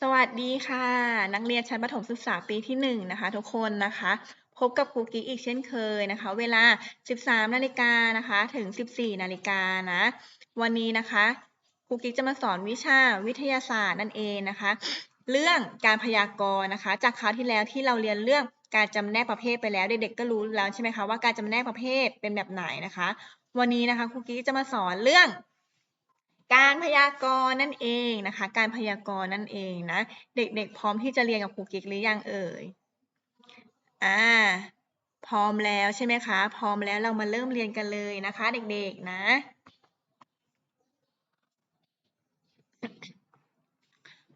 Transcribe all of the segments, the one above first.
สวัสดีค่ะ นักเรียนชั้นประถมศึกษาปีที่หนึ่งนะคะ ทุกคนนะคะ พบกับครูกิ๊กอีกเช่นเคยนะคะ เวลา 13นาฬิกานะคะถึง 14นาฬิกานะวันนี้นะคะครูกิ๊กจะมาสอนวิชาวิทยาศาสตร์นั่นเองนะคะ เรื่องการพยากรณ์นะคะ จากคราวที่แล้วที่เราเรียนเรื่องการจำแนกประเภทไปแล้ว เด็กๆก็รู้แล้วใช่ไหมคะว่าการจำแนกประเภทเป็นแบบไหนนะคะ วันนี้นะคะครูกิ๊กจะมาสอนเรื่อง การพยากรณ์นั่นเองนะคะ การพยากรณ์นั่นเองนะ เด็กๆ พร้อมที่จะเรียนกับครูกิ๊กหรือยังเอ่ย อ่า พร้อมแล้วใช่ไหมคะ พร้อมแล้วเรามาเริ่มเรียนกันเลยนะคะ เด็กๆ นะ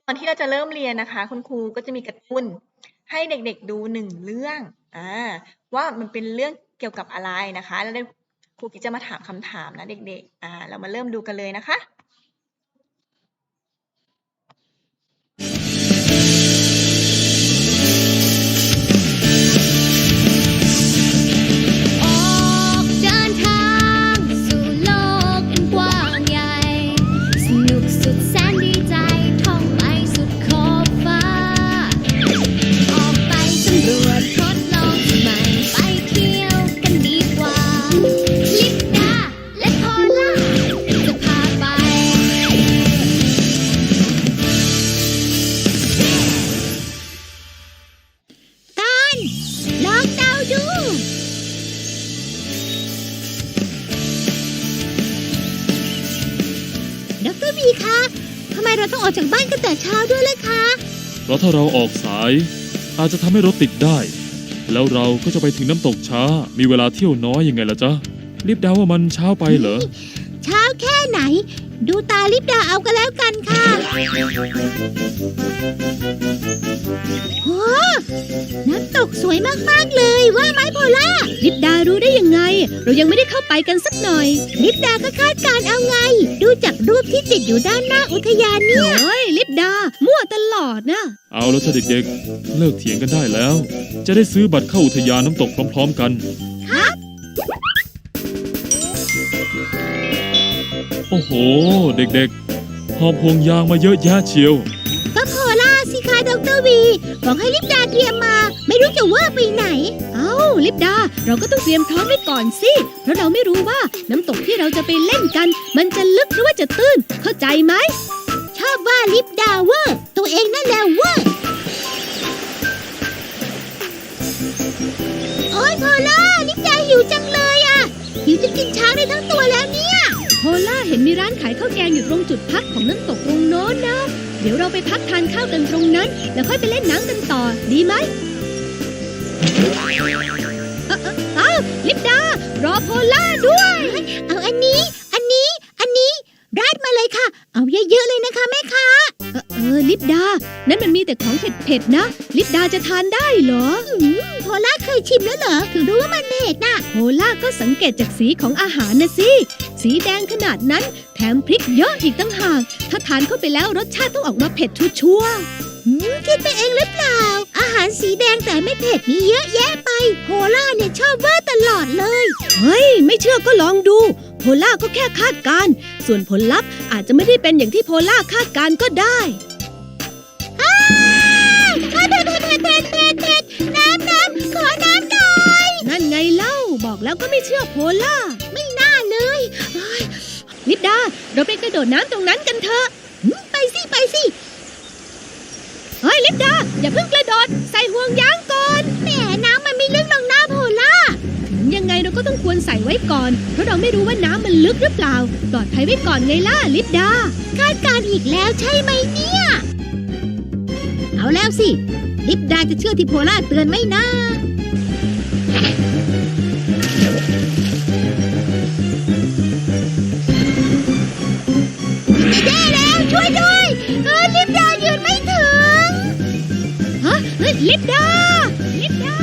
ก่อนที่เราจะเริ่มเรียนนะคะ คุณครูก็จะมีกร์ตูนให้เด็กๆ ดูหนึ่งเรื่อง อ่า ว่ามันเป็นเรื่องเกี่ยวกับอะไรนะคะ แล้วเดี๋ยวครูกิ๊กจะมาถามคำถามนะเด็กๆ อ่า เรามาเริ่มดูกันเลยนะคะ องออกจากบ้านกันแต่เช้าด้วยล่ะคะเพราะถ้าเราออกสาย อาจจะทำให้รถติดได้ แล้วเราก็จะไปถึงน้ำตกช้า มีเวลาเที่ยวน้อยยังไงล่ะจ๊ะ รีบเดาว่ามันเช้าไปเหรอเช้า แค่ไหน ดูตาลิปดาเอากันแล้วกันค่ะโอ้น้ำตกสวยมาก ๆ เลยว่าไหมโพล่าลิปดารู้ได้ยังไง เรายังไม่ได้เข้าไปกันสักหน่อย ลิปดาก็คาดการณ์เอาไง ดูจากรูปที่ติดอยู่ด้านหน้าอุทยานเนี่ย เฮ้ย ลิปดา มั่วตลอดนะเอาแล้วจ้ะเด็กๆ เลิกเถียงกันได้แล้ว จะได้ซื้อบัตรเข้าอุทยานน้ำตกพร้อมๆกัน โอ้โห เด็กๆ หอบห่วงยางมาเยอะแยะเชียว ก็โคล่าสิคะดรวีบอกให้ลิปดาเตรียมมา ไม่รู้จะว่าไปไหน เอ้าลิปดา เราก็ต้องเตรียมพร้อมไว้ก่อนสิ เพราะเราไม่รู้ว่าน้ำตกที่เราจะไปเล่นกัน มันจะลึกหรือว่าจะตื้น เข้าใจไหม ชอบว่าลิปดาเวอร์ตัวเองนั่นแหละเวอร์โอ้ยโพล่าลิปดาหิวจังเลยอะ หิวจะกินช้างได้ทั้งตัวแล้วเนี่ย โพล่าเห็นมีร้านขายข้าวแกงอยู่ตรงจุดพักของน้ำตกตรงโน้นนะ เดี๋ยวเราไปพักทานข้าวกันตรงนั้น แล้วค่อยไปเล่นน้ำกันต่อ ดีไหมเอ้าเอ้าเอ้าลิปดา รอโพล่าด้วย เอาอันนี้ อันนี้ อันนี้ราดมาเลยค่ะ เอาเยอะๆเลยนะคะแม่ค้าเออเออ ลิปดา นั่นมันมีแต่ของเผ็ดๆนะ ลิปดาจะทานได้เหรอโพล่าเคยชิมแล้วเหรอ ถึงรู้ว่ามันเผ็ดน่ะโพล่าก็สังเกตจากสีของอาหารนะสิ สีแดงขนาดนั้น แถมพริกเยอะอีกตั้งหาก ถ้าทานเข้าไปแล้วรสชาติต้องออกมาเผ็ดชัวร์ๆคิดไปเองหรือเปล่า อาหารสีแดงแต่ไม่เผ็ดมีเยอะแยะไปโพล่าเนี่ยชอบว่าตลอดเลย เฮ้ย ไม่เชื่อก็ลองดู โพล่าก็แค่คาดการณ์ส่วนผลลัพธ์อาจจะไม่ได้เป็นอย่างที่โพล่าคาดการณ์ก็ได้อ้าวเผ็ดเผ็ดเผ็ดเผ็ดเผ็ดเผ็ดน้ำน้ำขอน้ำหน่อยนั่นไงเล่าบอกแล้วก็ไม่เชื่อโพล่าไม่น่าเลยเฮ้ย ลิปดา เราไปกระโดดน้ำตรงนั้นกันเถอะ ไปสิ ไปสิเฮ้ยลิปดา อย่าเพิ่งกระโดด ใส่ห่วงยางก่อนแหมน้ำมันไม่ลึกลงหน้าโพล่ายังไงเราก็ต้องควรใส่ไว้ก่อน เพราะเราไม่รู้ว่าน้ำมันลึกหรือเปล่า ปลอดภัยไว้ก่อนไงล่ะลิปดา คาดการอีกแล้วใช่ไหมเนี่ย เอาแล้วสิ ลิปดาจะเชื่อที่โพล่าเตือนไหมนะ ลิปดา ลิปดา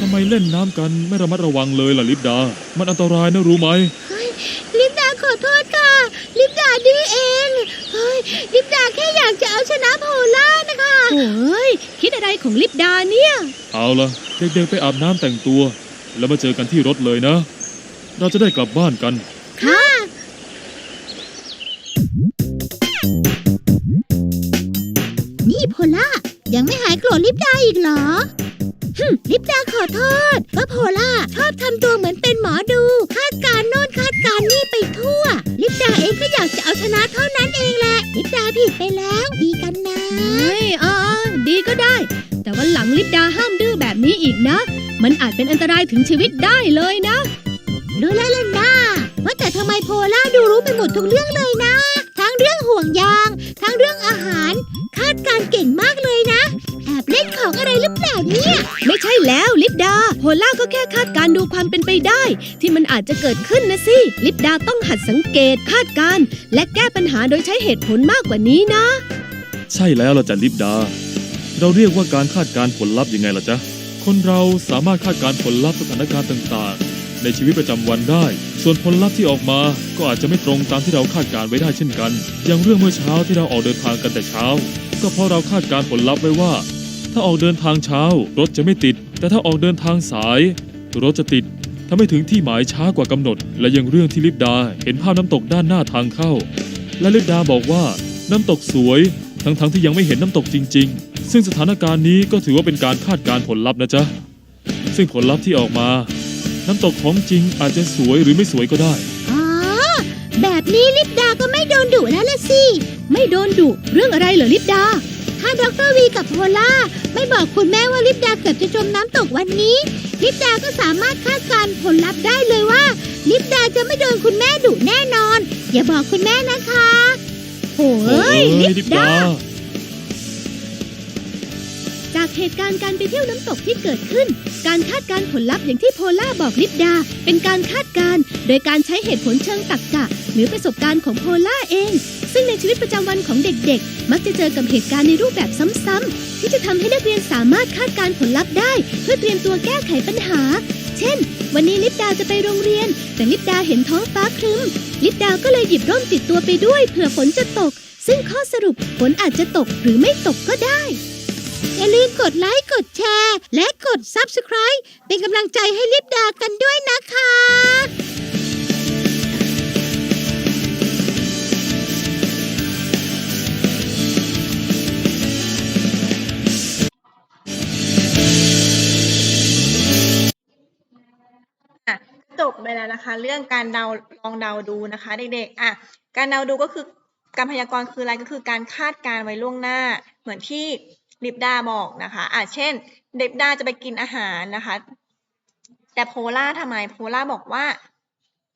ทำไมเล่นน้ำกันไม่ระมัดระวังเลยล่ะลิปดา มันอันตรายนะรู้ไหมลิปดาขอโทษค่ะ ลิปดาดื้อเอง เฮ้ย ลิปดาแค่อยากจะเอาชนะโพล่านะคะโอ้ยคิดอะไรของลิปดาเนี่ย เอาละเด็กๆไปอาบน้ำแต่งตัว แล้วมาเจอกันที่รถเลยนะ เราจะได้กลับบ้านกัน ยังไม่หายโกรธลิปดาอีกเหรอหึมลิปดาขอโทษว่าโพล่าชอบทำตัวเหมือนเป็นหมอดู คาดการณ์โน่นคาดการณ์นี่ไปทั่ว ลิปดาเองก็อยากจะเอาชนะเท่านั้นเองแหละ ลิปดาผิดไปแล้ว ดีกันนะเฮ้ยเออเออดีก็ได้ แต่วันหลังลิปดาห้ามดื้อแบบนี้อีกนะ มันอาจเป็นอันตรายถึงชีวิตได้เลยนะรู้แล้วล่ะนะว่าแต่ทำไมโพล่าดูรู้ไปหมดทุกเรื่องเลยนะ อบเล่นของอะไรหรือเปล่าเนี่ย ไม่ใช่แล้วลิปดา โพล่าก็แค่คาดการดูความเป็นไปได้ ที่มันอาจจะเกิดขึ้นนะสิ ลิปดาต้องหัดสังเกตคาดการและแก้ปัญหาโดยใช้เหตุผลมากกว่านี้นะ ใช่แล้วล่ะจ้ะลิปดา เราเรียกว่าการคาดการผลลัพธ์ยังไงล่ะจ๊ะ คนเราสามารถคาดการผลลัพธ์สถานการณ์ต่างๆ ในชีวิตประจำวันได้ ส่วนผลลัพธ์ที่ออกมาก็อาจจะไม่ตรงตามที่เราคาดการไว้ได้เช่นกัน อย่างเรื่องเมื่อเช้าที่เราออกเดินทางกันแต่เช้า ก็เพราะเราคาดการผลลัพธ์ไว้ว่า ถ้าออกเดินทางเช้า รถจะไม่ติด แต่ถ้าออกเดินทางสาย รถจะติดทำให้ถึงที่หมายช้ากว่ากำหนด และยังเรื่องที่ลิปดาเห็นภาพน้ำตกด้านหน้าทางเข้า และลิปดาบอกว่าน้ำตกสวย ทั้งๆที่ยังไม่เห็นน้ำตกจริง ๆ ซึ่งสถานการณ์นี้ก็ถือว่าเป็นการคาดการผลลัพธ์นะจ๊ะ ซึ่งผลลัพธ์ที่ออกมา น้ำตกของจริงอาจจะสวยหรือไม่สวยก็ได้ อ๋อ แบบนี้ลิปดาก็ไม่โดนดุแล้วละสิ ไม่โดนดุเรื่องอะไรเหรอลิปดา ถ้าดรวีกับโพล่าไม่บอกคุณแม่ว่าลิปดาเกือบจะจมน้ำตกวันนี้ ลิปดาก็สามารถคาดการณ์ผลลัพธ์ได้เลยว่า ลิปดาจะไม่โดนคุณแม่ดุแน่นอน อย่าบอกคุณแม่นะคะโหโอ้ยยลิลิปปดาดาจากเหตุการณ์การไปเที่ยวน้ำตกที่เกิดขึ้น การคาดการณ์ผลลัพธ์อย่างที่โพล่าบอกลิปดา เป็นการคาดการณ์โดยการใช้เหตุผลเชิงตรรกะ หรือประสบการณ์ของโพล่าเอง ซึ่งในชีวิตประจำวันของเด็กๆ มักจะเจอกับเหตุการณ์ในรูปแบบซ้ำๆ ที่จะทำให้นักเรียนสามารถคาดการณ์ผลลัพธ์ได้ เพื่อเตรียมตัวแก้ไขปัญหา เช่น วันนี้ลิปดาจะไปโรงเรียน แต่ลิปดาเห็นท้องฟ้าครึ้ม ลิปดาก็เลยหยิบร่มติดตัวไปด้วยเผื่อฝนจะตก ซึ่งข้อสรุปฝนอาจจะตกหรือไม่ตกก็ได้อย่าลืมกดไลค์กดแชร์ และกด Subscribe เป็นกำลังใจให้ลิปดากันด้วยนะคะ แล้วนะคะ เรื่องการเดาลองเดาดูนะคะเด็กๆอะการเดาดูก็คือการพยากรณ์คืออะไรก็คือการคาดการณ์ไว้ล่วงหน้า เหมือนที่ลิปดาบอกนะคะอะเช่นลิปดาจะไปกินอาหารนะคะ แต่โพล่าทำไมโพล่าบอกว่า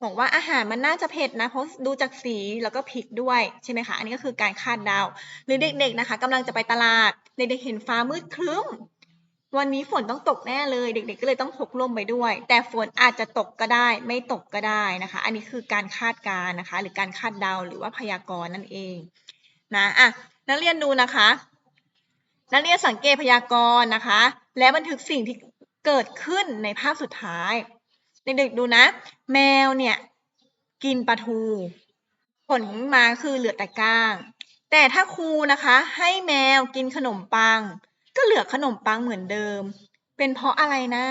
บอกว่าอาหารมันน่าจะเผ็ดนะเพราะดูจากสีแล้วก็พริกด้วยใช่ไหมคะ อันนี้ก็คือการคาดเดาหรือเด็กๆนะคะกำลังจะไปตลาดเด็กๆเห็นฟ้ามืดครึ้ม วันนี้ฝนต้องตกแน่เลย เด็กๆ ก็เลยต้องพกร่มไปด้วย แต่ฝนอาจจะตกก็ได้ ไม่ตกก็ได้นะคะ อันนี้คือการคาดการณ์นะคะ หรือการคาดเดาหรือว่าพยากรณ์นั่นเองนะอะนักเรียนดูนะคะ นักเรียนสังเกตพยากรณ์นะคะ และบันทึกสิ่งที่เกิดขึ้นในภาพสุดท้ายเด็กๆดูนะ แมวเนี่ยกินปลาทูผลมาคือเหลือแต่ก้าง แต่ถ้าครูนะคะ ให้แมวกินขนมปัง ก็เหลือขนมปังเหมือนเดิม เป็นเพราะอะไรนะ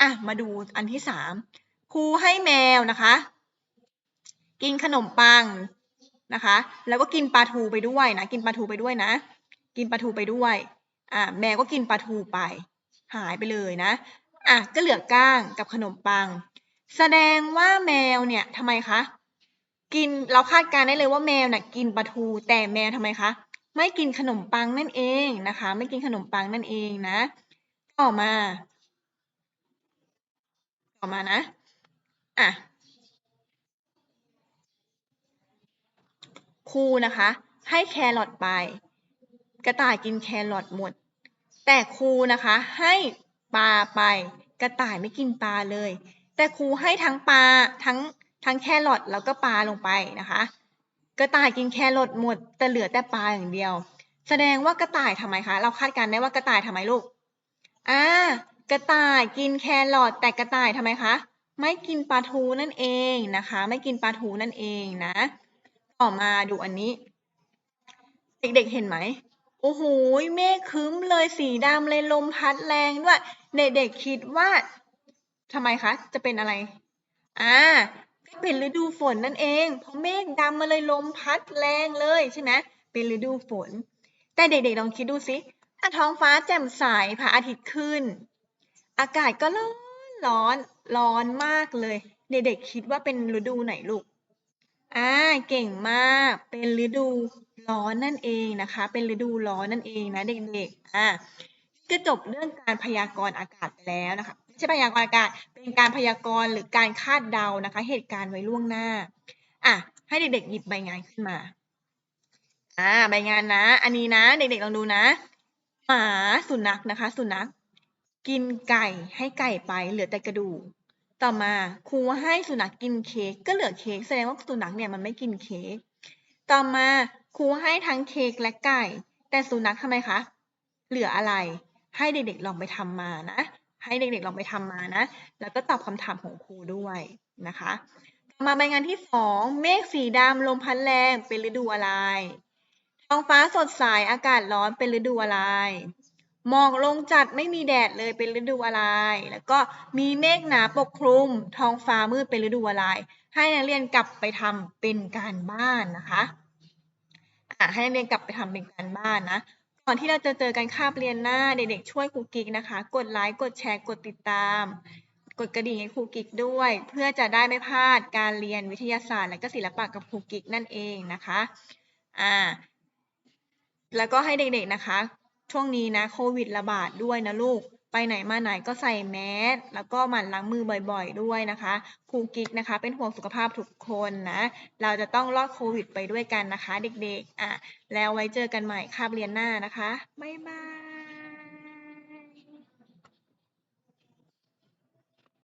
อะ มาดูอันที่สามครูให้แมวนะคะ กินขนมปังนะคะ แล้วก็กินปลาทูไปด้วยนะ กินปลาทูไปด้วยนะ กินปลาทูไปด้วย อะ แมวก็กินปลาทูไป หายไปเลยนะ อะ ก็เหลือก้างกับขนมปัง แสดงว่าแมวเนี่ยทำไมคะ กิน เราคาดการณ์ได้เลยว่าแมวน่ะกินปลาทู แต่แมวทำไมคะ ไม่กินขนมปังนั่นเองนะคะ ไม่กินขนมปังนั่นเองนะ ต่อมา ต่อมานะ อะครูนะคะ ให้แครอทไป กระต่ายกินแครอทหมด แต่ครูนะคะ ให้ปลาไป กระต่ายไม่กินปลาเลย แต่ครูให้ทั้งปลาทั้งทั้งแครอทแล้วก็ปลาลงไปนะคะ กระต่ายกินแครอทหมดแต่เหลือแต่ปลาอย่างเดียว แสดงว่ากระต่ายทำไมคะ เราคาดการณ์ได้ว่ากระต่ายทำไมลูกอ่ากระต่ายกินแครอทแต่กระต่ายทำไมคะ ไม่กินปลาทูนั่นเองนะคะ ไม่กินปลาทูนั่นเองนะ ต่อมาดูอันนี้ เด็กๆเห็นไหมโอ้โหเมฆครึ้มเลยสีดำเลยลมพัดแรงด้วยเด็กๆคิดว่าทำไมคะ จะเป็นอะไร อ่า ก็เป็นฤดูฝนนั่นเองเพราะเมฆดำมาเลยลมพัดแรงเลยใช่ไหมเป็นฤดูฝน แต่เด็กๆลองคิดดูสิท้องฟ้าแจ่มใสพระอาทิตย์ขึ้น อากาศก็ร้อนร้อนร้อนมากเลย เด็กๆคิดว่าเป็นฤดูไหนลูกอ่าเก่งมาก เป็นฤดูร้อนนั่นเองนะคะ เป็นฤดูร้อนนั่นเองนะเด็กๆอ่าก็จบเรื่องการพยากรณ์อากาศไปแล้วนะคะ ใช่พยากรณ์อากาศเป็นการพยากรณ์หรือการคาดเดานะคะ เหตุการณ์ไว้ล่วงหน้าอะให้เด็กๆหยิบใบงานขึ้นมาอ่าใบงานนะ อันนี้นะ เด็กๆลองดูนะหมาสุนัขนะคะ สุนัขกินไก่ให้ไก่ไปเหลือแต่กระดูกต่อมาครูให้สุนัขกินเค้กก็เหลือเค้กแสดงว่าสุนัขเนี่ยมันไม่กินเค้กต่อมาครูให้ทั้งเค้กและไก่ แต่สุนัขทำไมคะเหลืออะไร ให้เด็กๆลองไปทำมานะ ให้เด็กๆลองไปทำมานะ แล้วก็ตอบคำถามของครูด้วยนะคะมาใบงานที่สองเมฆสีดำลมพัดแรงเป็นฤดูอะไร ท้องฟ้าสดใสอากาศร้อนเป็นฤดูอะไรหมอกลงจัดไม่มีแดดเลยเป็นฤดูอะไร แล้วก็มีเมฆหนาปกคลุม ท้องฟ้ามืดเป็นฤดูอะไร ให้นักเรียนกลับไปทำเป็นการบ้านนะคะอะให้นักเรียนกลับไปทำเป็นการบ้านนะ ก่อนที่เราจะเจอกันคาบเรียนหน้าเด็กๆช่วยครูกิกนะคะ กดไลค์กดแชร์กดติดตาม กดกระดิ่งให้ครูกิกด้วย เพื่อจะได้ไม่พลาดการเรียนวิทยาศาสตร์ และก็ศิลปะกับครูกิกนั่นเองนะคะอ่าแล้วก็ให้เด็กๆนะคะ ช่วงนี้นะโควิดระบาดด้วยนะลูก ไปไหนมาไหนก็ใส่แมสแล้วก็หมั่นล้างมือบ่อยๆ ด้วยนะคะครูกิ๊กนะคะ เป็นห่วงสุขภาพทุกคนนะ เราจะต้องรอดโควิดไปด้วยกันนะคะ เด็กๆอะแล้วไว้เจอกันใหม่คาบเรียนหน้านะคะบ๊ายบาย